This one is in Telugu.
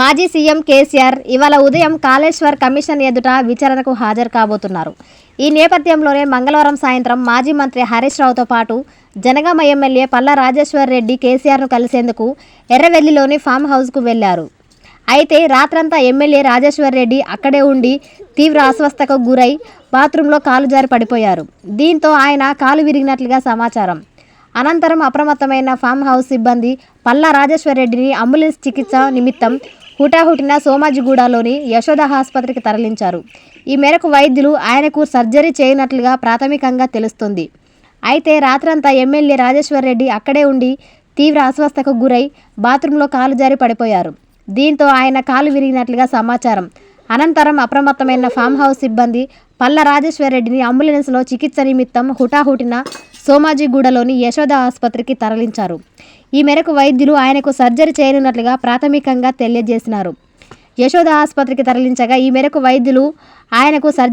మాజీ సీఎం కేసీఆర్ ఇవాళ ఉదయం కాళేశ్వర్ కమిషన్ ఎదుట విచారణకు హాజరు కాబోతున్నారు. ఈ నేపథ్యంలోనే మంగళవారం సాయంత్రం మాజీ మంత్రి హరీష్ రావుతో పాటు జనగామ ఎమ్మెల్యే పల్లా రాజేశ్వర్ రెడ్డి కేసీఆర్ను కలిసేందుకు ఎర్రవెల్లిలోని ఫామ్ హౌస్కు వెళ్ళారు. అయితే రాత్రంతా ఎమ్మెల్యే రాజేశ్వర్ రెడ్డి అక్కడే ఉండి తీవ్ర అస్వస్థకు గురై బాత్రూంలో కాలు జారి పడిపోయారు. దీంతో ఆయన కాలు విరిగినట్లుగా సమాచారం. అనంతరం అప్రమత్తమైన ఫామ్ హౌస్ సిబ్బంది పల్లా రాజేశ్వర్ రెడ్డిని అంబులెన్స్ చికిత్స నిమిత్తం హుటాహుటిన సోమాజిగూడలోని యశోద ఆసుపత్రికి తరలించారు. ఈ మేరకు వైద్యులు ఆయనకు సర్జరీ చేయనట్లుగా ప్రాథమికంగా తెలుస్తుంది. అయితే రాత్రంతా ఎమ్మెల్యే రాజేశ్వర్ రెడ్డి అక్కడే ఉండి తీవ్ర అస్వస్థకు గురై బాత్రూంలో కాలు జారి పడిపోయారు. దీంతో ఆయన కాలు విరిగినట్లుగా సమాచారం. అనంతరం అప్రమత్తమైన ఫామ్ హౌస్ సిబ్బంది పల్ల రాజేశ్వర్ రెడ్డిని అంబులెన్స్లో చికిత్స నిమిత్తం హుటాహుటిన సోమాజిగూడలోని యశోద ఆసుపత్రికి తరలించారు. ఈ మేరకు వైద్యులు ఆయనకు సర్జరీ చేయనున్నట్లుగా ప్రాథమికంగా తెలియజేసినారు. యశోద ఆసుపత్రికి తరలించగా ఈ మేరకు వైద్యులు ఆయనకు సర్జరీ